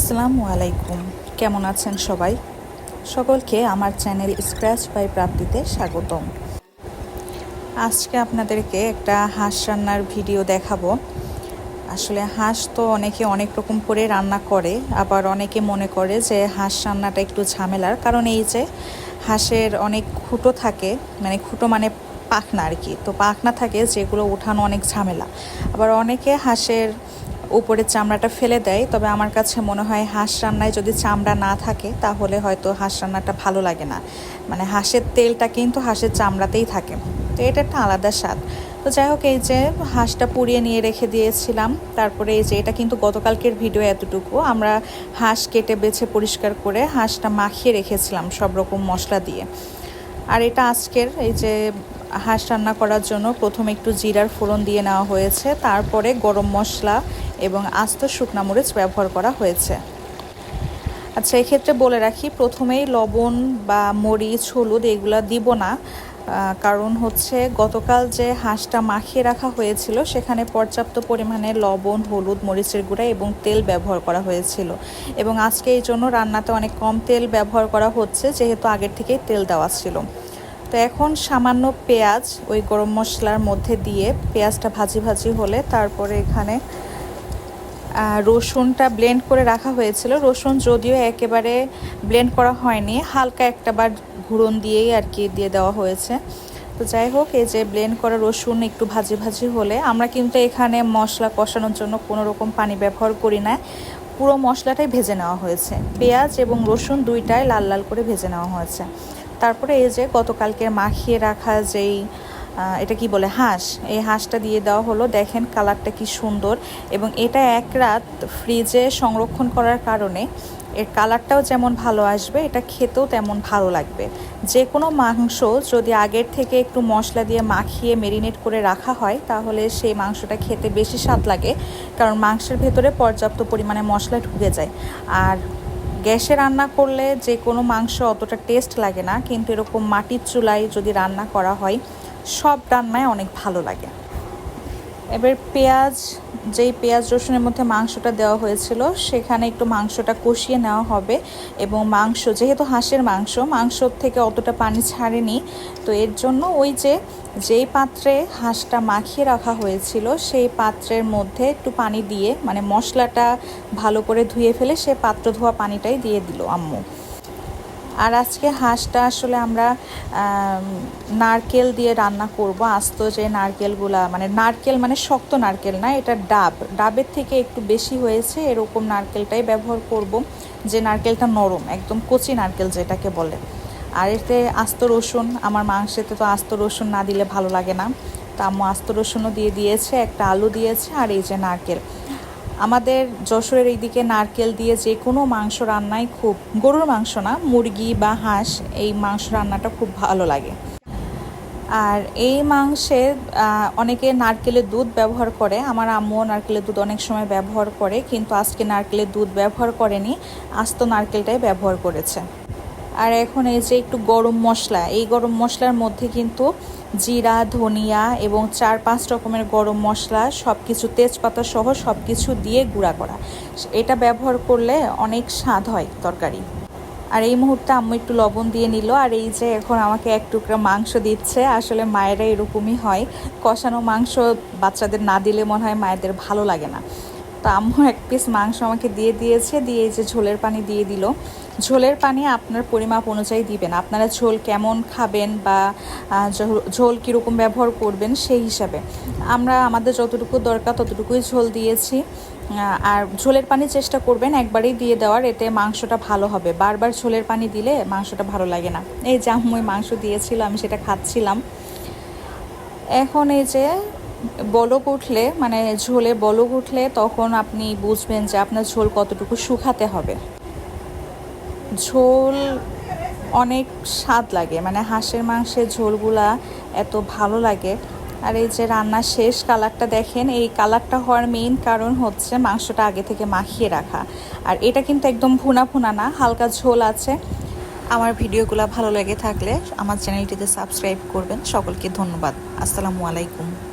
আসসালামু আলাইকুম। কেমন আছেন সবাই? সকলকে আমার চ্যানেল স্ক্র্যাচ বাই প্রাপ্তিতে স্বাগতম। আজকে আপনাদেরকে একটা হাঁস রান্নার ভিডিও দেখাবো। আসলে হাঁস তো অনেকে অনেক রকম করে রান্না করে, আবার অনেকে মনে করে যে হাঁস রান্নাটা একটু ঝামেলার। কারণ এই যে হাঁসের অনেক খুঁটো থাকে মানে খুঁটো মানে পাখনা আর কি। তো পাখনা থাকে যেগুলো উঠানো অনেক ঝামেলা। আবার অনেকে হাঁসের উপরের চামড়াটা ফেলে দেয়, তবে আমার কাছে মনে হয় হাঁস রান্নায় যদি চামড়া না থাকে, তাহলে হয়তো হাঁস রান্নাটা ভালো লাগে না। মানে হাঁসের তেলটা কিন্তু হাঁসের চামড়াতেই থাকে। তো এটা একটা আলাদা স্বাদ। তো যাই হোক, এই যে হাঁসটা পুড়িয়ে নিয়ে রেখে দিয়েছিলাম, তারপরে এই যে এটা কিন্তু গতকালকের ভিডিও এতটুকু, আমরা হাঁস কেটে বেছে পরিষ্কার করে হাঁসটা মাখিয়ে রেখেছিলাম সব রকম মশলা দিয়ে। আর এটা আজকের এই যে হাঁস রান্না করার জন্য প্রথমে একটু জিরার ফোড়ন দিয়ে নেওয়া হয়েছে, তারপরে গরম মশলা এবং আস্ত শুকনা মরিচ ব্যবহার করা হয়েছে। আচ্ছা এক্ষেত্রে বলে রাখি, প্রথমেই লবণ বা মরিচ, হলুদ এগুলো দিব না কারণ হচ্ছে গতকাল যে হাঁসটা মাখিয়ে রাখা হয়েছিল, সেখানে পর্যাপ্ত পরিমাণে লবণ, হলুদ, মরিচের গুঁড়া এবং তেল ব্যবহার করা হয়েছিল। এবং আজকে এই জন্য রান্নাতে অনেক কম তেল ব্যবহার করা হচ্ছে, যেহেতু আগের থেকেই তেল দেওয়া ছিল। তো এখন সামান্য পেঁয়াজ, ওই গরম মশলার মধ্যে দিয়ে পেঁয়াজটা ভাজি ভাজি হলে তারপরে এখানে রসুনটা ব্লেন্ড করে রাখা হয়েছিল। রসুন যদিও একেবারে ব্লেন্ড করা হয়নি, হালকা একটা বার ঘুরন দিয়েই আর কি দিয়ে দেওয়া হয়েছে। তো যাই হোক, এই যে ব্লেন্ড করা রসুন একটু ভাজি ভাজি হলে আমরা কিন্তু এখানে মশলা কষানোর জন্য কোনো রকম পানি ব্যবহার করি না। পুরো মশলাটাই ভেজে নেওয়া হয়েছে। পেঁয়াজ এবং রসুন দুইটাই লাল লাল করে ভেজে নেওয়া হয়েছে। তারপরে এই যে গতকালকে মাখিয়ে রাখা যেই এটা কি বলে, হাঁস, এই হাঁসটা দিয়ে দেওয়া হলো। দেখেন কালারটা কি সুন্দর। এবং এটা এক রাত ফ্রিজে সংরক্ষণ করার কারণে এর কালারটাও যেমন ভালো আসবে, এটা খেতেও তেমন ভালো লাগবে। যে কোনো মাংস যদি আগের থেকে একটু মশলা দিয়ে মাখিয়ে মেরিনেট করে রাখা হয়, তাহলে সেই মাংসটা খেতে বেশি স্বাদ লাগে। কারণ মাংসের ভেতরে পর্যাপ্ত পরিমাণে মশলা ঢুকে যায়। আর গ্যাসে রান্না করলে যে কোনো মাংস অতটা টেস্ট লাগে না, কিন্তু এরকম মাটির চুলায় যদি রান্না করা হয়, সব রান্নায় অনেক ভালো লাগে। এবার পেঁয়াজ যেই পেঁয়াজ রসুনের মধ্যে মাংসটা দেওয়া হয়েছিল, সেখানে একটু মাংসটা কষিয়ে নেওয়া হবে এবং মাংস, যেহেতু হাঁসের মাংস মাংসর থেকে অতটা পানি ছাড়েনি, তো এর জন্য ওই যে, যেই পাত্রে হাঁসটা মাখিয়ে রাখা হয়েছিল, সেই পাত্রের মধ্যে একটু পানি দিয়ে মানে মশলাটা ভালো করে ধুয়ে ফেলে, সে পাত্র ধোয়া পানিটাই দিয়ে দিল আম্মু। আর আজকে হাঁসটা আসলে আমরা নারকেল দিয়ে রান্না করব। আস্ত যে নারকেলগুলা মানে নারকেল মানে শক্ত নারকেল না, এটা ডাব। ডাবের থেকে একটু বেশি হয়েছে, এরকম নারকেলটাই ব্যবহার করব, যে নারকেলটা নরম, একদম কচি নারকেল যেটাকে বলে। আর এতে আস্ত রসুন, আমার মাংসেতে তো আস্ত রসুন না দিলে ভালো লাগে না। তা আম্মু আস্ত রসুনও দিয়ে দিয়েছে, একটা আলু দিয়েছে, আর এই যে নারকেল। আমাদের যশোরের এইদিকে নারকেল দিয়ে যে কোনো মাংস রান্নাই খুব, গরুর মাংস না, মুরগি বা হাঁস, এই মাংস রান্নাটা খুব ভালো লাগে। আর এই মাংসে অনেকে নারকেলের দুধ ব্যবহার করে, আমার আম্মুও নারকেলের দুধ অনেক সময় ব্যবহার করে, কিন্তু আজকে নারকেলের দুধ ব্যবহার করেনি, আস্ত নারকেলটাই ব্যবহার করেছে। আর এখন এই যে একটু গরম মশলা, এই গরম মশলার মধ্যে কিন্তু জিরা, ধনিয়া এবং চার পাঁচ রকমের গরম মশলা সব কিছু তেজপাতা সহ সব কিছু দিয়ে গুঁড়া করা। এটা ব্যবহার করলে অনেক স্বাদ হয় তরকারি। আর এই মুহূর্তে আম্মু একটু লবণ দিয়ে নিল। আর এই যে এখন আমাকে এক টুকরা মাংস দিচ্ছে, আসলে মায়েরা এরকমই হয়। কষানো মাংস বাচ্চাদের না দিলে মনে হয় মায়েদের ভালো লাগে না। তো আম্মু এক পিস মাংস আমাকে দিয়ে দিয়েছে, দিয়ে এই যে ঝোলের পানি দিয়ে দিল। ঝোলের পানি আপনার পরিমাপ অনুযায়ী দিবেন। আপনারা ঝোল কেমন খাবেন বা ঝোল কীরকম ব্যবহার করবেন সেই হিসাবে। আমরা, আমাদের যতটুকু দরকার ততটুকুই ঝোল দিয়েছি। আর ঝোলের পানি চেষ্টা করবেন একবারেই দিয়ে দেওয়ার, এতে মাংসটা ভালো হবে। বারবার ঝোলের পানি দিলে মাংসটা ভালো লাগে না। এই জামুই মাংস দিয়েছিল, আমি সেটা খাচ্ছিলাম। এখন এই যে বলক উঠলে মানে ঝোলে বলক উঠলে তখন আপনি বুঝবেন যে আপনার ঝোল কতটুকু শুকাতে হবে। ঝোল অনেক স্বাদ লাগে মানে হাঁসের মাংসের ঝোলগুলা এত ভালো লাগে। আর এই যে রান্নার শেষ, কালারটা দেখেন, এই কালারটা হওয়ার মেইন কারণ হচ্ছে মাংসটা আগে থেকে মাখিয়ে রাখা। আর এটা কিন্তু একদম ভুনা ভুনা না, হালকা ঝোল আছে। আমার ভিডিওগুলো ভালো লেগে থাকলে আমার চ্যানেলটিতে সাবস্ক্রাইব করবেন। সকলকে ধন্যবাদ। আসসালামু আলাইকুম।